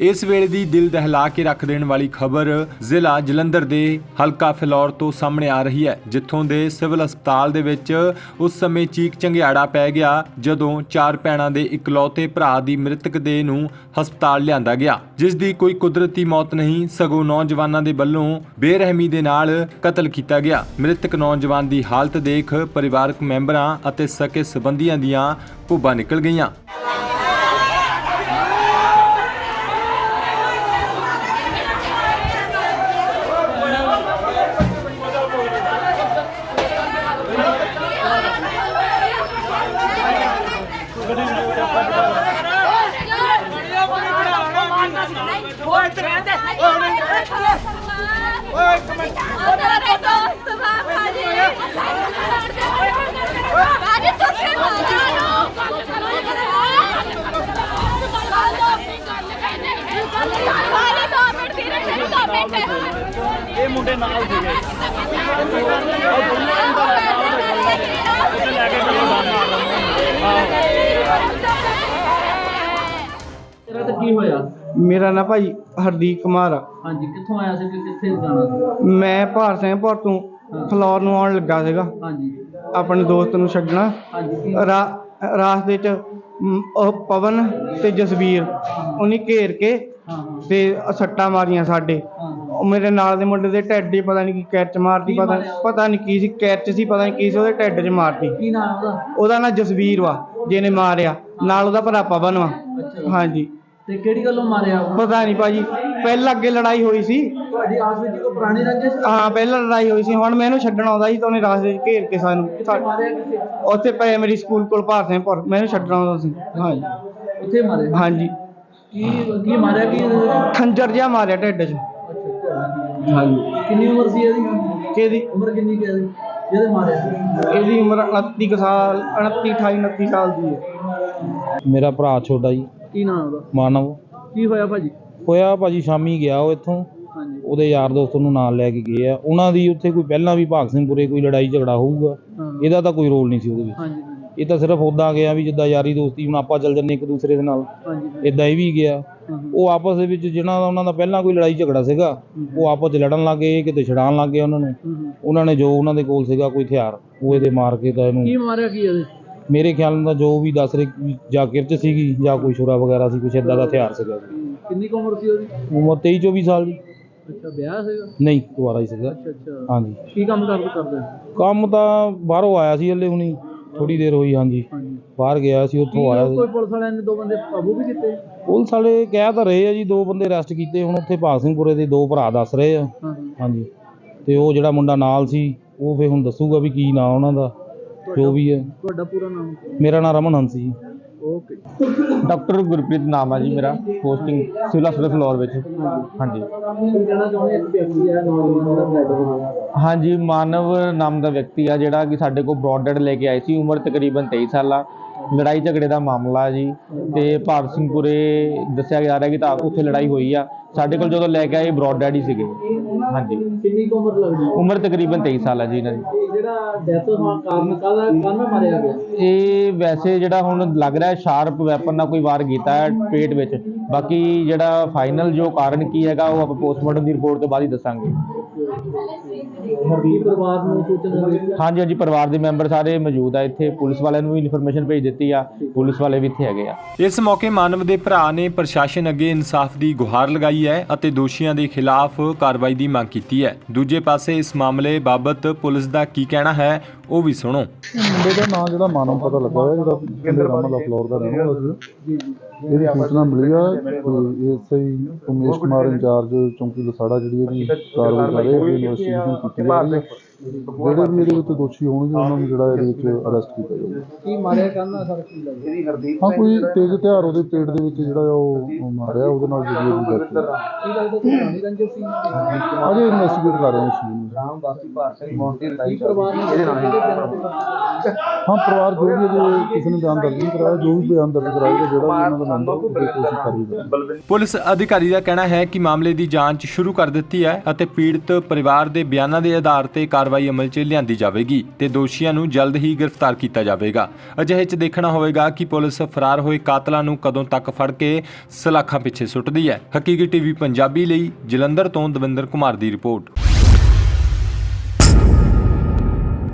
ਇਸ ਵੇਲੇ ਦੀ ਦਿਲ ਦਹਿਲਾ ਕੇ ਰੱਖ ਦੇਣ ਵਾਲੀ ਖਬਰ ਜ਼ਿਲ੍ਹਾ ਜਲੰਧਰ ਦੇ ਹਲਕਾ ਫਿਲੌਰ ਤੋਂ ਸਾਹਮਣੇ ਆ ਰਹੀ ਹੈ, ਜਿੱਥੋਂ ਦੇ ਸਿਵਲ ਹਸਪਤਾਲ ਦੇ ਵਿੱਚ ਉਸ ਸਮੇਂ ਚੀਕ ਚੰਗਿਆੜਾ ਪੈ ਗਿਆ, ਜਦੋਂ ਚਾਰ ਭੈਣਾਂ ਦੇ ਇਕਲੌਤੇ ਭਰਾ ਦੀ ਮ੍ਰਿਤਕ ਦੇਹ ਨੂੰ ਹਸਪਤਾਲ ਲਿਆਂਦਾ ਗਿਆ, ਜਿਸ ਦੀ ਕੋਈ ਕੁਦਰਤੀ ਮੌਤ ਨਹੀਂ, ਸਗੋਂ ਨੌਜਵਾਨਾਂ ਦੇ ਵੱਲੋਂ ਬੇਰਹਿਮੀ ਦੇ ਨਾਲ ਕਤਲ ਕੀਤਾ ਗਿਆ। ਮ੍ਰਿਤਕ ਨੌਜਵਾਨ ਦੀ ਹਾਲਤ ਦੇਖ ਪਰਿਵਾਰਕ ਮੈਂਬਰਾਂ ਅਤੇ ਸਕੇ ਸਬੰਧੀਆਂ ਦੀਆਂ ਭੁੱਬਾਂ ਨਿਕਲ ਗਈਆਂ। ਓਏ ਇੱਥੇ ਰਹਿੰਦੇ ਓਏ ਇੱਕ ਮਿੰਟ ਓ ਤੇਰਾ ਦੋਸਤ ਵਾ ਭਾਜੀ ਭਾਜੀ ਤੁਸੀਂ ਮਾਰਿਆ ਨੂੰ ਭਾਜੀ ਦੋ ਮੈਨੂੰ ਦੋ ਮਿੰਟ ਇਹ ਮੁੰਡੇ ਕੇ ਤਾਂ ਹੋਇਆ? ਮੇਰਾ ਨਾਂ ਭਾਈ ਹਰਦੀਪ ਕੁਮਾਰ ਆ। ਹਾਂਜੀ ਕਿੱਥੋਂ ਆਇਆ ਸੀ ਕਿ ਕਿੱਥੇ ਜਾਣਾ ਸੀ? ਮੈਂ ਭਾਰ ਸਿੰਘਪੁਰ ਤੋਂ ਫਲੋਰ ਨੂੰ ਆਉਣ ਲੱਗਾ ਸੀਗਾ। ਹਾਂਜੀ। ਆਪਣੇ ਦੋਸਤ ਨੂੰ ਛੱਡਣਾ। ਹਾਂਜੀ ਰਾ- ਰਾਸਤੇ 'ਚ ਮ, ਉਹ ਪਵਨ ਤੇ ਜਸਵੀਰ ਉਹਨੇ ਘੇਰ ਕੇ ਹਾਂ ਹਾਂ। ਤੇ ਸੱਟਾਂ ਮਾਰੀਆਂ ਸਾਡੇ। ਹਾਂ ਉਹ ਮੇਰੇ ਨਾਲ ਦੇ ਮੁੰਡੇ ਦੇ ਢਿੱਡ 'ਚ ਪਤਾ ਨਹੀਂ ਕੀ ਕੈਚ ਮਾਰਤੀ ਪਤਾ? ਪਤਾ ਨਹੀਂ ਕੀ ਸੀ ਕੈਚ ਸੀ ਪਤਾ ਨਹੀਂ ਕੀ ਸੀ ਉਹਦੇ ਢਿੱਡ 'ਚ ਮਾਰਤੀ। ਕੀ ਨਾਮ ਉਹਦਾ? ਉਹਦਾ ਨਾਂ ਜਸਵੀਰ ਵਾ ਜਿਹਨੇ ਮਾਰਿਆ। ਨਾਲ ਉਹਦਾ ਭਰਾ ਪਵਨ ਵਾ। ਅੱਛਾ। ਹਾਂਜੀ। ਤੇ ਕਿਹੜੀ ਗੱਲੋਂ ਮਾਰਿਆ ਉਹ? ਪਤਾ ਨਹੀਂ ਭਾਜੀ ਪਹਿਲਾਂ ਅੱਗੇ ਲੜਾਈ ਹੋਈ ਸੀ। ਤੁਹਾਡੀ ਆਸ ਵਿੱਚ ਕੋਈ ਪੁਰਾਣੀ ਰੰਜਿਸ਼? ਸੀ? ਹਾਂ ਪਹਿਲਾਂ ਲੜਾਈ ਹੋਈ ਸੀ ਹੁਣ ਮੈਂ ਇਹਨੂੰ ਛੱਡਣ ਆਉਂਦਾ ਸੀ ਤਾਂ ਉਹਨੇ ਰਾਸਤੇ 'ਚ ਘੇਰ ਕੇ ਸਾਨੂੰ ਕਿੱਥੇ ਮਾਰਿਆ ਕਿੱਥੇ? ਉੱਥੇ ਪ੍ਰਾਇਮਰੀ ਸਕੂਲ ਕੋਲ ਭਾਰ ਸਿੰਘਪੁਰ ਮੈਂ ਇਹਨੂੰ ਛੱਡਣ ਆਉਂਦਾ ਸੀ। ਹਾਂਜੀ। ਉੱਥੇ ਮਾਰਿਆ? ਹਾਂਜੀ। ਕੀ ਕੀ ਮਾਰਿਆ ਕੀ ਖੰਜਰ ਜਿਹਾ ਮਾਰਿਆ ਢਿੱਡ 'ਚ। ਅੱਛਾ ਹਾਂਜੀ। ਕਿੰਨੀ ਉਮਰ ਸੀ ਇਹਦੀ? ਕਿਹਦੀ? ਉਮਰ ਕਿੰਨੀ ਕੁ ਹੈ ਇਹਦੀ? ਜਿਹਦੇ ਮਾਰਿਆ? ਇਹਦੀ ਉਮਰ 29 ਕੁ ਸਾਲ 29 28 29 ਸਾਲ ਦੀ ਹੈ। ਮੇਰਾ ਭਰਾ ਛੋਟਾ ਜੀ। ਕੀ ਨਾਮ ਉਹਦਾ? ਮਾਨਵ। ਕੀ ਹੋਇਆ ਭਾਜੀ? ਹੋਇਆ ਭਾਜੀ ਸ਼ਾਮੀ ਗਿਆ ਉਹ ਇੱਥੋਂ। ਹਾਂਜੀ। ਉਹਦੇ ਯਾਰ ਦੋਸਤ ਨੂੰ ਨਾਲ ਲੈ ਕੇ ਗਏ ਆ। ਉਹਨਾਂ ਦੀ ਉੱਥੇ ਕੋਈ ਪਹਿਲਾਂ ਵੀ ਭਾਗ ਸਿੰਘਪੁਰੇ ਕੋਈ ਲੜਾਈ ਝਗੜਾ ਹੋਊਗਾ। ਹਾਂ। ਇਹਦਾ ਤਾਂ ਕੋਈ ਰੋਲ ਨਹੀਂ ਸੀ ਉਹਦੇ ਵਿੱਚ। ਹਾਂਜੀ ਇਹ ਤਾਂ ਸਿਰਫ ਉਦਾਂ ਗਿਆ ਵੀ ਜਿੱਦਾਂ ਯਾਰੀ ਦੋਸਤੀ ਹੁਣ ਆਪਾਂ ਚੱਲ ਜੰਨੇ ਇੱਕ ਦੂਸਰੇ ਦੇ ਨਾਲ। ਹਾਂਜੀ ਇਦਾਂ ਇਹ ਵੀ ਗਿਆ। ਹਾਂ ਉਹ ਆਪਸ ਦੇ ਵਿੱਚ ਜਿਹਨਾਂ ਦਾ ਉਹਨਾਂ ਦਾ ਪਹਿਲਾਂ ਕੋਈ ਲੜਾਈ ਝਗੜਾ ਸੀਗਾ ਉਹ ਆਪਸ 'ਚ ਲੜਨ ਲੱਗ ਗਏ ਕਿਤੇ ਛਡਾਣ ਲੱਗ ਗਏ ਉਹਨਾਂ ਨੂੰ। ਹਾਂ ਉਹਨਾਂ ਨੇ ਜੋ ਉਹਨਾਂ ਦੇ ਕੋਲ ਸੀਗਾ ਕੋਈ ਹਥਿਆਰ ਉਹ ਇਹਦੇ ਮਾਰ ਕੇ ਤਾਂ ਕੀ ਇਹਨੂੰ ਮਾਰਿਆ ਕੀ ਇਹਦੇ ਮੇਰੇ ਖਿਆਲ ਨਾਲ ਜੋ ਵੀ ਦੱਸ ਰਹੇ ਜਾਂ ਕਿਰਚ ਸੀਗੀ ਜਾਂ ਕੋਈ ਛੁਰਾ ਵਗੈਰਾ ਸੀ ਕੁਛ ਇਦਾਂ ਦਾ ਹਥਿਆਰ ਸੀਗਾ। ਕਿੰਨੀ ਕੁ ਉਮਰ ਸੀ ਉਹਦੀ? ਉਮਰ 23 24 ਸਾਲ ਦੀ। ਅੱਛਾ ਵਿਆਹ ਸੀਗਾ? ਨਹੀਂ ਦੁਬਾਰਾ ਹੀ ਸੀਗਾ। ਅੱਛਾ ਅੱਛਾ। ਹਾਂਜੀ। ਕੀ ਕੰਮ ਕਰਦੇ ਕਰਦੇ? ਕੰਮ ਤਾਂ ਬਾਹਰੋਂ ਆਇਆ ਸੀ ਹਲੇ ਹੁਣੀ ਥੋੜੀ ਦੇਰ ਹੋਈ ਹਾਂਜੀ। ਬਾਹਰ ਗਿਆ ਸੀ ਉੱਥੋਂ ਆਇਆ ਸੀ। ਕੋਈ ਪੁਲਿਸ ਵਾਲਿਆਂ ਨੇ ਦੋ ਬੰਦੇ ਕਾਬੂ ਵੀ ਕੀਤੇ? ਪੁਲਿਸ ਵਾਲੇ ਕਹਿ ਤਾਂ ਰਹੇ ਆ ਜੀ ਦੋ ਬੰਦੇ ਅਰੈਸਟ ਕੀਤੇ ਹੁਣ ਉੱਥੇ ਭਾਗ ਸਿੰਘਪੁਰੇ ਦੇ ਦੋ ਭਰਾ ਦੱਸ ਰਹੇ ਆ। ਹਾਂਜੀ। ਤੇ ਉਹ ਜਿਹੜਾ ਮੁੰਡਾ ਨਾਲ ਸੀ ਉਹ ਫੇ ਹੁਣ ਦੱਸੂਗਾ ਵੀ ਕੀ ਨਾਂ ਉਹਨਾਂ ਦਾ। ਜੋ ਵੀ ਹੈ। ਤੁਹਾਡਾ ਪੂਰਾ ਨਾਮ ਮੇਰਾ ਨਾਮ ਰਮਨ ਹੰਸ ਜੀ। ਓਕੇ ਡਾਕਟਰ ਗੁਰਪ੍ਰੀਤ ਨਾਮ ਆ ਜੀ ਮੇਰਾ ਪੋਸਟਿੰਗ ਸਿਵਲ ਹਸਪਤਾਲ ਫਲੋਰ ਵਿੱਚ। ਹਾਂਜੀ। ਕੀ ਕਹਿਣਾ ਚਾਹੁੰਦੇ ਇੱਕ ਵਿਅਕਤੀ ਹੈ ਨੌਜਵਾਨ ਦਾ ਬਲੱਡ ਹੋਇਆ ਹਾਂਜੀ ਮਾਨਵ ਨਾਮ ਦਾ ਵਿਅਕਤੀ ਆ ਜਿਹੜਾ ਕਿ ਸਾਡੇ ਕੋਲ ਬ੍ਰੌਡਡ ਲੈ ਕੇ ਆਏ ਸੀ ਉਮਰ ਤਕਰੀਬਨ 23 ਸਾਲ ਲੜਾਈ ਝਗੜੇ ਦਾ ਮਾਮਲਾ ਜੀ ਤੇ ਭਾਰਤ ਸਿੰਘਪੁਰੇ ਦੱਸਿਆ ਜਾ ਰਿਹਾ ਕਿ ਤਾਂ ਉੱਥੇ ਲੜਾਈ ਹੋਈ ਆ। ਸਾਡੇ ਕੋਲ ਜਦੋਂ ਲੈ ਕੇ ਆਏ ਬ੍ਰੌਡਡ ਹੀ ਸੀਗੇ। ਹਾਂਜੀ। ਕਿੰਨੀ ਕੁ ਉਮਰ ਲੱਗਦੀ ਹੈ? ਉਮਰ ਤਕਰੀਬਨ 23 ਸਾਲ ਆ ਜੀ ਇਹਨਾਂ ਦੀ। ਜਿਹੜਾ ਡੈਥ ਹੋਣ ਕਾਰਨ ਕਾਹਦਾ ਕਾਹਨਾਂ ਮਾਰਿਆ ਗਿਆ? ਇਹ ਵੈਸੇ ਜਿਹੜਾ ਹੁਣ ਲੱਗ ਰਿਹਾ ਸ਼ਾਰਪ ਵੈਪਨ ਨਾਲ ਕੋਈ ਵਾਰ ਕੀਤਾ ਹੈ ਪੇਟ ਵਿੱਚ। ਬਾਕੀ ਜਿਹੜਾ ਫਾਈਨਲ ਜੋ ਕਾਰਨ ਕੀ ਹੈਗਾ ਉਹ ਆਪਾਂ ਪੋਸਟਮਾਰਟਮ ਦੀ ਰਿਪੋਰਟ ਤੋਂ ਬਾਅਦ ਹੀ ਦੱਸਾਂਗੇ। ਹਰਦੀਪ ਪਰਿਵਾਰ ਨੂੰ ਸੂਚਨਾ ਦੇ ਹਾਂਜੀ ਹਾਂਜੀ ਪਰਿਵਾਰ ਦੇ ਮੈਂਬਰ ਸਾਰੇ ਮੌਜੂਦ ਆ ਇੱਥੇ। ਪੁਲਿਸ ਵਾਲਿਆਂ ਨੂੰ ਵੀ ਇਨਫੋਰਮੇਸ਼ਨ ਭੇਜ ਦਿੱਤੀ ਆ। ਪੁਲਿਸ ਵਾਲੇ ਵੀ ਇੱਥੇ ਹੈਗੇ ਆ। ਇਸ ਮੌਕੇ ਮਾਨਵ ਦੇ ਭਰਾ ਨੇ ਪ੍ਰਸ਼ਾਸਨ ਅੱਗੇ ਇਨਸਾਫ ਦੀ ਗੁਹਾਰ ਲਗਾਈ ਹੈ ਅਤੇ ਦੋਸ਼ੀਆਂ ਦੇ ਖਿਲਾਫ ਕਾਰਵਾਈ ਦੀ ਮੰਗ ਕੀਤੀ ਹੈ। ਦੂਜੇ ਪਾਸੇ ਇਸ ਮਾਮਲੇ ਬਾਬਤ ਪੁਲਿਸ ਦਾ ਕੀ ਕਹਿਣਾ ਹੈ ਉਹ ਵੀ ਸੁਣੋ। ਮੁੰਡੇ ਦਾ ਨਾਂ ਜਿਹੜਾ ਮਾਨਵ ਪਤਾ ਲੱਗਾ ਹੋਇਆ ਜਿਹੜਾ ਰਾਮਾ ਦਾ ਫਲੋਰ ਦਾ ਰਹਿਣ ਵਾਲਾ ਸੀ। ਇਹਦੀ ਸੂਚਨਾ ਮਿਲੀ ਆ ਕਿ ਇਸਈ ਉਮੇਸ਼ ਕੁਮਾਰ ਇੰਚਾਰਜ ਚੌਂਕੀ ਲਸਾੜਾ ਜਿਹੜੀ ਇਹਦੀ ਕਾਰਵਾਈ ਕਰ ਰਹੇ ਆ ਇਨਵੈਸਟੀਗੇਸ਼ਨ ਕੀਤੀ ਜਾ ਰਹੀ ਹੈ। ਜਿਹੜੇ ਵੀ ਇਹਦੇ ਵਿੱਚ ਦੋਸ਼ੀ ਹੋਣਗੇ ਉਹਨਾਂ ਨੂੰ ਜਿਹੜਾ ਇਹਦੇ ਵਿੱਚ ਅਰੈਸਟ ਕੀਤਾ ਜਾਊਗਾ। ਕੀ ਮਾਰਿਆ ਕਰਨਾ ਸਰ ਕੀ ਲੱਗਦਾ ਹਾਂ ਕੋਈ ਤੇਜ਼ ਹਥਿਆਰ ਉਹਦੇ ਪੇਟ ਦੇ ਵਿੱਚ ਜਿਹੜਾ ਉਹ ਮਾਰਿਆ ਉਹਦੇ ਨਾਲ ਜਿਹੜੀ ਉਹਦੀ ਹੋਈ। ਕੀ ਲੱਗਦਾ ਕੋਈ ਪੁਰਾਣੀ ਰੰਜਿਸ਼ ਸੀ ਅਜੇ ਇਨਵੈਸਟੀਗੇਟ ਕਰ ਰਹੇ ਹਾਂ ਇਸ ਨੂੰ। ਕੀ ਪਰਿਵਾਰ ਨੇ ਇਹਦੇ ਨਾਲ? ਹਾਂ ਪਰਿਵਾਰ ਜੋ ਵੀ ਜੇ ਕਿਸੇ ਨੇ ਬਿਆਨ ਦਰਜ ਕਰਾਇਆ ਜੋ ਵੀ ਬਿਆਨ ਦਰਜ ਕਰਾਏਗਾ ਜਿਹੜਾ ਉਹਨਾਂ ਦਾ ਨੰਬਰ ਕੋਸ਼ਿਸ਼ ਕਰੀ ਪੁਲਿਸ ਅਧਿਕਾਰੀ ਦਾ ਕਹਿਣਾ ਹੈ ਕਿ ਮਾਮਲੇ ਦੀ ਜਾਂਚ ਸ਼ੁਰੂ ਕਰ ਦਿੱਤੀ ਹੈ ਅਤੇ ਪੀੜਤ ਪਰਿਵਾਰ ਦੇ ਬਿਆਨਾਂ ਦੇ ਆਧਾਰ ਤੇ ਕਾਰਵਾਈ ਅਮਲ 'ਚ ਲਿਆਂਦੀ ਜਾਵੇਗੀ ਤੇ ਦੋਸ਼ੀਆਂ ਨੂੰ ਜਲਦ ਹੀ ਗ੍ਰਿਫਤਾਰ ਕੀਤਾ ਜਾਵੇਗਾ। ਅਜਿਹੇ 'ਚ ਦੇਖਣਾ ਹੋਵੇਗਾ ਕਿ ਪੁਲਿਸ ਫਰਾਰ ਹੋਏ ਕਾਤਲਾਂ ਨੂੰ ਕਦੋਂ ਤੱਕ ਫੜ ਕੇ ਸਲਾਖਾਂ ਪਿੱਛੇ ਸੁੱਟਦੀ ਹੈ। ਹਕੀਕੀ ਟੀਵੀ ਪੰਜਾਬੀ ਲਈ ਜਲੰਧਰ ਤੋਂ ਦਵਿੰਦਰ ਕੁਮਾਰ ਦੀ ਰਿਪੋਰਟ।